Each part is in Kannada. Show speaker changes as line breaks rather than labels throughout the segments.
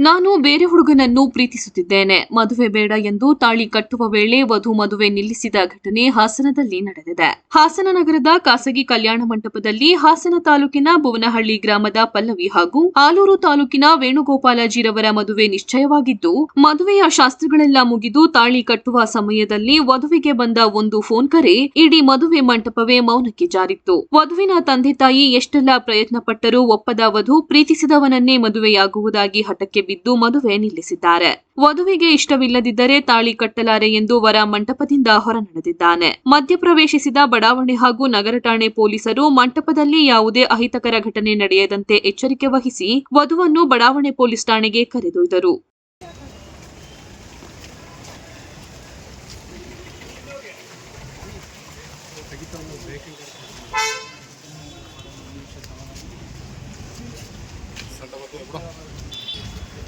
ನಾನು ಬೇರೆ ಹುಡುಗನನ್ನು ಪ್ರೀತಿಸುತ್ತಿದ್ದೇನೆ. ಮದುವೆ ಬೇಡ ಎಂದು ತಾಳಿ ಕಟ್ಟುವ ವೇಳೆ ವಧು ಮದುವೆ ನಿಲ್ಲಿಸಿದ ಘಟನೆ ಹಾಸನದಲ್ಲಿ ನಡೆದಿದೆ. ಹಾಸನ ನಗರದ ಖಾಸಗಿ ಕಲ್ಯಾಣ ಮಂಟಪದಲ್ಲಿ ಹಾಸನ ತಾಲೂಕಿನ ಭುವನಹಳ್ಳಿ ಗ್ರಾಮದ ಪಲ್ಲವಿ ಹಾಗೂ ಆಲೂರು ತಾಲೂಕಿನ ವೇಣುಗೋಪಾಲಜಿರವರ ಮದುವೆ ನಿಶ್ಚಯವಾಗಿದ್ದು, ಮದುವೆಯ ಶಾಸ್ತ್ರಗಳೆಲ್ಲ ಮುಗಿದು ತಾಳಿ ಕಟ್ಟುವ ಸಮಯದಲ್ಲಿ ವಧುವಿಗೆ ಬಂದ ಒಂದು ಫೋನ್ ಕರೆ ಇಡೀ ಮದುವೆ ಮಂಟಪವೇ ಮೌನಕ್ಕೆ ಜಾರಿತ್ತು. ವಧುವಿನ ತಂದೆ ತಾಯಿ ಎಷ್ಟೆಲ್ಲ ಪ್ರಯತ್ನ ಪಟ್ಟರೂ ಒಪ್ಪದ ವಧು ಪ್ರೀತಿಸಿದವನನ್ನೇ ಮದುವೆಯಾಗುವುದಾಗಿ ಹಠಕ್ಕೆ ಬಿದ್ದು ಮದುವೆ ನಿಲ್ಲಿಸಿದ್ದಾರೆ. ವಧುವಿಗೆ ಇಷ್ಟವಿಲ್ಲದಿದ್ದರೆ ತಾಳಿ ಕಟ್ಟಲಾರೆ ಎಂದು ವರ ಮಂಟಪದಿಂದ ಹೊರ ನಡೆದಿದ್ದಾನೆ ಮಧ್ಯಪ್ರವೇಶಿಸಿದ ಬಡಾವಣೆ ಹಾಗೂ ನಗರ ಠಾಣೆ ಪೊಲೀಸರು ಮಂಟಪದಲ್ಲಿ ಯಾವುದೇ ಅಹಿತಕರ ಘಟನೆ ನಡೆಯದಂತೆ ಎಚ್ಚರಿಕೆ ವಹಿಸಿ ವಧುವನ್ನು ಬಡಾವಣೆ ಪೊಲೀಸ್ ಠಾಣೆಗೆ ಕರೆದೊಯ್ದರು.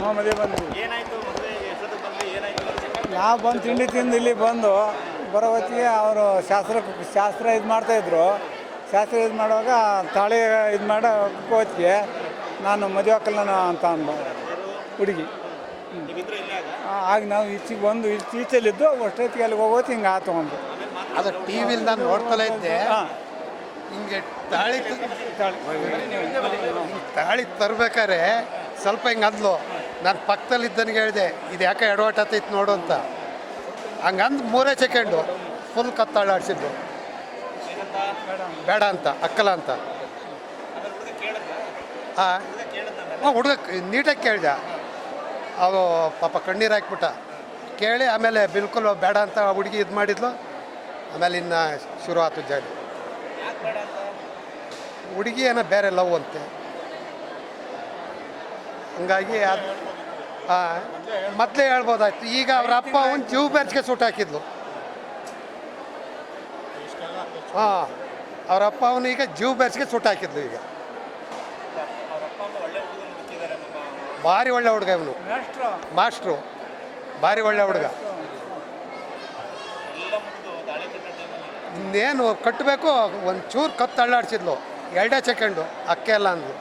ಹಾಂ ಮದುವೆ ಬಂದ್ವಿ.
ಏನಾಯ್ತು ಮದುವೆ ಎಷ್ಟೊತ್ತಿಗೆ ಬಂದ್ರಿ? ಏನಾಯ್ತು?
ನಾವು ಬಂದು ತಿಂಡಿ ತಿಂದು ಇಲ್ಲಿ ಬಂದು ಬರೋ ಹೊತ್ತಿಗೆ ಅವರು ಶಾಸ್ತ್ರ ಶಾಸ್ತ್ರ ಇದು ಮಾಡ್ತಾಯಿದ್ರು ಶಾಸ್ತ್ರ ಇದು ಮಾಡುವಾಗ ತಾಳಿ ಇದು ಮಾಡೋ ಹೊತ್ತಿಗೆ ನಾನು ಮದುವೆ ಹಾಕಲ್ಲ ಅಂತ ಅಂದ ಹುಡುಗಿ.
ಆಗ?
ನಾವು ಈಚೆಗೆ ಬಂದು ಈಚೆ ಈಚೆಲಿದ್ದು ಅಷ್ಟೊತ್ತಿಗೆ ಅಲ್ಲಿಗೆ ಹೋಗೋದು ಹಿಂಗೆ ಆ ಒಂದು.
ಅದು ಟಿ ವಿಲಿ ನಾನು ನೋಡ್ತಲೇ ಇದ್ದೆ.
ಹಾಂ.
ಹಿಂಗೆ ತಾಳಿ
ತಾಳಿ.
ತಾಳಿ ತರ್ಬೇಕಾರೆ ಸ್ವಲ್ಪ ಹಿಂಗೆ ಅಂದ್ಲು. ನಾನು ಪಕ್ಕದಲ್ಲಿ ಇದ್ದನಿಗೆ ಹೇಳಿದೆ, ಇದು ಯಾಕೆ ಎಡವಟ್ ಆತೈತೆ ನೋಡು ಅಂತ. ಹಂಗಂದು ಮೂರೇ ಸೆಕೆಂಡು ಫುಲ್ ಕತ್ತಾಳಾಡ್ಸಿದ್ದು ಬೇಡ ಅಂತ, ಅಕ್ಕಲ ಅಂತ. ಹಾಂ ಹುಡುಗ ನೀಟಾಗಿ ಕೇಳಿದೆ. ಅವು, ಪಾಪ ಕಣ್ಣೀರು ಹಾಕ್ಬಿಟ್ಟ. ಕೇಳಿ ಆಮೇಲೆ ಬಿಲ್ಕುಲ್ ಬೇಡ ಅಂತ ಹುಡುಗಿ ಇದು ಮಾಡಿದ್ಲು. ಆಮೇಲೆ ಇನ್ನು ಶುರು ಆಯ್ತು ಜಾಗ ಹುಡುಗಿ ಏನೋ ಬೇರೆ ಲವ್ ಅಂತೆ. ಹಂಗಾಗಿ ಅದು ಮೊದಲೇ ಹೇಳ್ಬೋದಾಯ್ತು. ಈಗ ಅವ್ರ ಅಪ್ಪ ಒಂದು ಜೀವ ಬ್ಯಾಚ್ಗೆ ಸುಟ್ಟು ಹಾಕಿದ್ಲು. ಹಾಂ, ಅವ್ರ ಅಪ್ಪ ಅವನು ಈಗ ಜೀವ ಬ್ಯಾಚ್ಗೆ ಸುಟ್ಟು ಹಾಕಿದ್ಲು ಈಗ. ಭಾರಿ ಒಳ್ಳೆ ಹುಡುಗ ಇವನು. ಮಾಸ್ಟ್ರು ಭಾರಿ ಒಳ್ಳೆ ಹುಡುಗ. ಇನ್ನೇನು ಕಟ್ಟಬೇಕು ಒಂದು ಚೂರು ಕತ್ತು ಅಳ್ಳಾಡ್ಸಿದ್ಲು. ಎರಡೇ ಸೆಕೆಂಡು ಅಕ್ಕೆ ಎಲ್ಲ ಅಂದ್ಲು.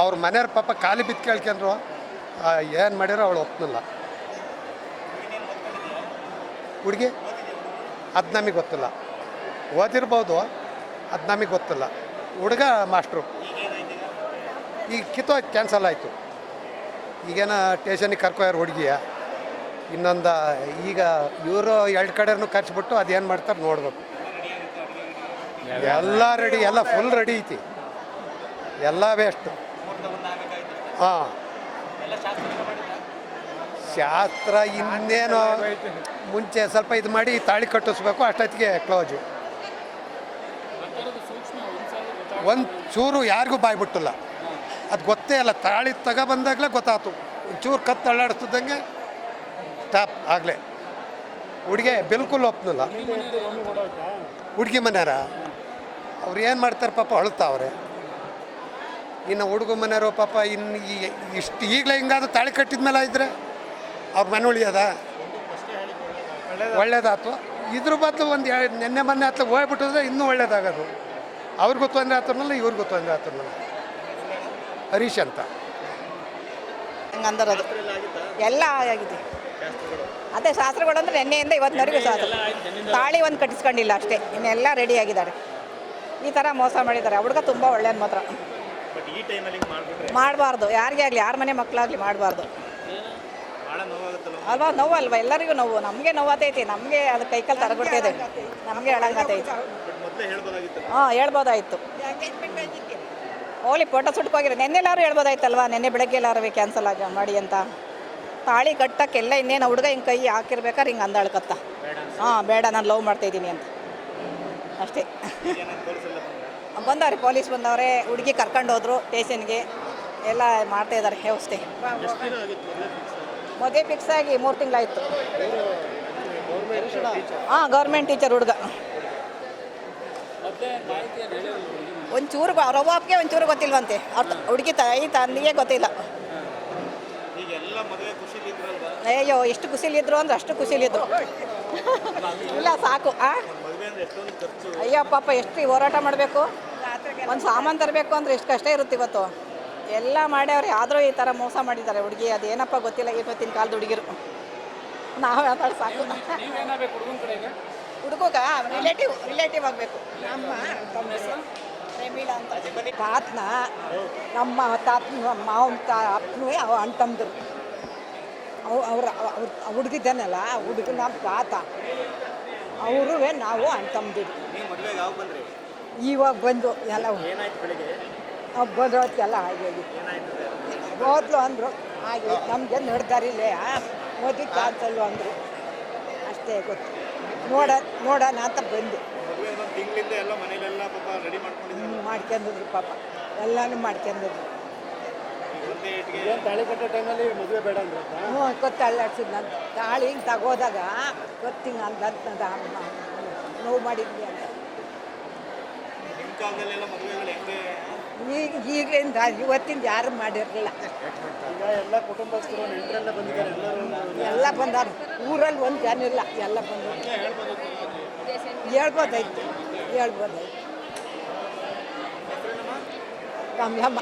ಅವ್ರ ಮನೆಯವ್ರ ಪಾಪ ಖಾಲಿ ಬಿತ್ ಕೇಳ್ಕೊಂಡ್ರು. ಏನು ಮಾಡಿರೋ ಅವಳು ಒಪ್ನಲ್ಲ. ಹುಡುಗಿ, ಅದು ನಮಗೆ ಗೊತ್ತಿಲ್ಲ. ಓದಿರ್ಬೋದು, ಅದು ನಮಗೆ ಗೊತ್ತಿಲ್ಲ. ಹುಡುಗ ಮಾಸ್ಟ್ರು. ಈಗ ಕಿತ್ತು ಕ್ಯಾನ್ಸಲ್ ಆಯಿತು. ಈಗೇನ ಟೇಷನಿಗೆ ಕರ್ಕೊಯ್ಯಾರ ಹುಡುಗಿಯ. ಇನ್ನೊಂದು, ಈಗ ಇವರು ಎರಡು ಕಡೆನೂ ಖರ್ಚುಬಿಟ್ಟು ಅದೇನು ಮಾಡ್ತಾರೆ ನೋಡ್ಬೇಕು. ಎಲ್ಲ ರೆಡಿ ಎಲ್ಲ ಫುಲ್ ರೆಡಿ ಐತಿ. ಎಲ್ಲ ವೇಸ್ಟು ಹಾಂ. ಶಾಸ್ತ್ರ ಇನ್ನೇನು ಮುಂಚೆ ಸ್ವಲ್ಪ ಇದು ಮಾಡಿ ತಾಳಿ ಕಟ್ಟಿಸ್ಬೇಕು, ಅಷ್ಟೊತ್ತಿಗೆ ಕ್ಲೋಜು ಒಂದು ಚೂರು ಯಾರಿಗೂ ಬಾಯ್ ಬಿಟ್ಟಿಲ್ಲ ಅದು ಗೊತ್ತೇ ಇಲ್ಲ ತಾಳಿ ತಗೊಬಂದಾಗಲೇ ಗೊತ್ತಾಯ್ತು ಚೂರು ಕತ್ತು ಅಳ್ಳಾಡಿಸ್ತಿದ್ದಂಗೆ ಸ್ಟಾಪ್ ಆಗಲೇ. ಹುಡುಗಿ ಬಿಲ್ಕುಲ್ ಒಪ್ನಲ್ಲ. ಹುಡುಗಿ ಮನೆಯಾರ ಅವ್ರು ಏನು ಮಾಡ್ತಾರೆ ಪಾಪ ಅಳ್ತಾವ್ರೆ ಇನ್ನು ಹುಡುಗ ಮನೆಯವರು ಪಾಪ ಇನ್ನು ಇಷ್ಟು ಈಗಲೇ ಹಿಂಗಾದ್ರೂ ತಾಳಿ ಕಟ್ಟಿದ ಮೇಲೆ ಇದ್ರೆ ಅವ್ರ ಮನೆ ಉಳಿಯೋದ? ಒಳ್ಳೇದಾಯ್ತು ಇದ್ರ ಬದಲು ಒಂದು ನೆನ್ನೆ ಮೊನ್ನೆ ಹತ್ರ ಹೋಗ್ಬಿಟ್ಟಿದ್ರೆ ಇನ್ನೂ ಒಳ್ಳೇದಾಗೋದು. ಅವ್ರಿಗೂ ತೊಂದರೆ ಆತನಲ್ಲ ಇವ್ರಿಗೂ ತೊಂದರೆ ಆತನಲ್ಲ ಹರೀಶ್ ಅಂತ.
ಹಂಗಂದರದು. ಎಲ್ಲ ಆಗಿದೆ. ಅದೇ ಶಾಸ್ತ್ರಗಳು ಅಂದರೆ ನಿನ್ನೆಯಿಂದ ಇವತ್ತಿನವರೆಗೂ ಶಾಸ್ತ್ರ. ತಾಳಿ ಒಂದು ಕಟ್ಟಿಸ್ಕೊಂಡಿಲ್ಲ ಅಷ್ಟೇ. ಇನ್ನೆಲ್ಲ ರೆಡಿ ಆಗಿದ್ದಾರೆ. ಈ ಥರ ಮೋಸ ಮಾಡಿದ್ದಾರೆ. ಹುಡುಗ ತುಂಬ ಒಳ್ಳೆಯದು ಮಾತ್ರ. ಮಾಡಬಾರ್ದು. ಯಾರಿಗೆ ಆಗಲಿ ಯಾರ ಮನೆ ಮಕ್ಕಳಾಗಲಿ ಮಾಡಬಾರ್ದು. ಅಲ್ವಾ? ನೋವು ಅಲ್ವಾ? ಎಲ್ಲರಿಗೂ ನೋವು. ನಮಗೆ ನೋವಾತೈತಿ. ನಮಗೆ ಅದು ಕೈಕಾಲು ತರಗೊಡ್ತೈತೆ ನಮಗೆ ಹೇಳಂಗತೈತಿ ಹಾಂ ಹೇಳ್ಬೋದಾಯ್ತು. ಹೋಗ್ಲಿ ಫೋಟೋ ಸುಟ್ಕೋಗಿರೋ. ನೆನ್ನೆಲ್ಲಾರು ಹೇಳ್ಬೋದಾಯ್ತಲ್ವಾ? ನೆನ್ನೆ ಬೆಳಗ್ಗೆ ಎಲ್ಲಾರು ಕ್ಯಾನ್ಸಲ್ ಆಗ ಮಾಡಿ ಅಂತ. ತಾಳಿ ಕಟ್ಟಕ್ಕೆಲ್ಲ ಇನ್ನೇನು ಹುಡುಗ ಹಿಂಗೆ ಕೈ ಹಾಕಿರ್ಬೇಕಾದ್ರೆ ಹಿಂಗೆ ಅಂದಾಳ್ಕತ್ತ. ಹಾಂ ಬೇಡ ನಾನು ಲವ್ ಮಾಡ್ತಾಯಿದ್ದೀನಿ ಅಂತ. ಅಷ್ಟೇ. ಬಂದವ್ರೆ, ಪೊಲೀಸ್ ಬಂದವ್ರೆ, ಹುಡುಗಿ ಕರ್ಕೊಂಡು ಹೋದ್ರು ಸ್ಟೇಷನ್ಗೆ. ಎಲ್ಲ ಮಾಡ್ತಾ ಇದ್ದಾರೆ ವ್ಯವಸ್ಥೆ ಮದುವೆ ಫಿಕ್ಸ್ ಆಗಿ ಮೂರು ತಿಂಗಳಾಯಿತು. ಹಾಂ ಗೌರ್ಮೆಂಟ್ ಟೀಚರ್ ಹುಡುಗ. ಒಂಚೂರು ಗೊ- ಅವ್ರ ಅವ್ವಗೆ ಒಂಚೂರು ಗೊತ್ತಿಲ್ವಂತೆ. ಅವ್ರ ಹುಡುಗಿ ತಾಯಿ ತಂದಿಗೆ ಗೊತ್ತಿಲ್ಲ. ಅಯ್ಯೋ ಎಷ್ಟು ಖುಷಿಲಿದ್ರು ಅಂದ್ರೆ ಅಷ್ಟು ಖುಷಿಲಿದ್ರು. ಇಲ್ಲ, ಸಾಕು, ಆ? ಅಯ್ಯೋ ಪಾಪ ಎಷ್ಟು ಹೋರಾಟ ಮಾಡಬೇಕು? ಒಂದು ಸಾಮಾನು ತರಬೇಕು ಅಂದ್ರೆ ಎಷ್ಟು ಕಷ್ಟ ಇರುತ್ತೆ ಇವತ್ತು. ಎಲ್ಲ ಮಾಡ್ಯವ್ರೆ ಆದರೂ ಈ ಥರ ಮೋಸ ಮಾಡಿದ್ದಾರೆ ಹುಡುಗಿ. ಅದೇನಪ್ಪ ಗೊತ್ತಿಲ್ಲ ಇವತ್ತಿನ ಕಾಲದ ಹುಡುಗಿರು. ನಾವು ಯಾವ್ದು ಸಾಕು. ಹುಡುಗಗ ರಿಲೇಟಿವ್ ರಿಲೇಟಿವ್ ಆಗಬೇಕು. ನಮ್ಮ ಪ್ರಮೀಳ ಅಂತ. ತಾತನ ನಮ್ಮ ತಾತನ ಮಾವನ ತಾ ಅಪ್ಪನೂ ಅವ ಅಣ್ಣ ಅವ್ರು ಅವು ಅವ್ರ ಅವ್ರ ಹುಡುಗಿದ್ದಾನಲ್ಲ ಹುಡುಗ ನಮ್ಮ ತಾತ. ಅವರು ನಾವು
ಬಂದ್ರಿ?
ಇವಾಗ ಬಂದು ಎಲ್ಲ
ಏನಾಯ್ತು ಬೆಳಿಗ್ಗೆ?
ಮೊದಲು ಅಂದರು ಹಾಗೆ ನಮಗೆ ನಡ್ದಾರಿಲ್ಲೇ ಮದುವೆ ಕ್ಯಾನ್ಸಲ್ಲು ಅಂದರು. ಅಷ್ಟೇ ಗೊತ್ತು. ನೋಡ ನೋಡೋಣ ಅಂತ ಬಂದೆ.
ಮದುವೆ ಒಂದು ತಿಂಗಳಿಂದ ಎಲ್ಲ ಮನೇಲೆಲ್ಲ ಪಾಪ ರೆಡಿ ಮಾಡ್ಕೊಂಡಿದ್ರು
ಪಾಪ. ಎಲ್ಲನೂ ಮಾಡ್ಕೊಂಡಿದ್ರು.
ತಾಳಿ ಕಟ್ಟೋ ಟೈಮಲ್ಲಿ ಮದುವೆ ಬೇಡ ಅಂದ್ರೆ
ಹ್ಞೂ ಅಳ್ಳಾಡ್ಸಿದ್ ನಾನು ತಾಳಿ ಹಿಂಗೆ ತಗೋದಾಗ ಗೊತ್ತಿಂಗ ಅಂತ ನೋವು ಮಾಡಿದ್ವಿ ಅಂತ. ಈಗ ಈಗಲಿಂದ ಇವತ್ತಿಂದ ಯಾರು ಮಾಡಿರಲಿಲ್ಲ.
ಈಗ ಎಲ್ಲ ಕುಟುಂಬಸ್ಥರು ನೆಂಟರೆಲ್ಲ ಬಂದಿದ್ದಾರೆ ಎಲ್ಲರೂ
ಎಲ್ಲ ಬಂದಾರ. ಊರಲ್ಲಿ ಒಂದು ಜನ ಇಲ್ಲ ಎಲ್ಲ ಬಂದರು. ಹೇಳ್ಬೋದಾಯ್ತು ಹೇಳ್ಬೋದಾಯ್ತು. ರಮ್ಯಮ್ಮ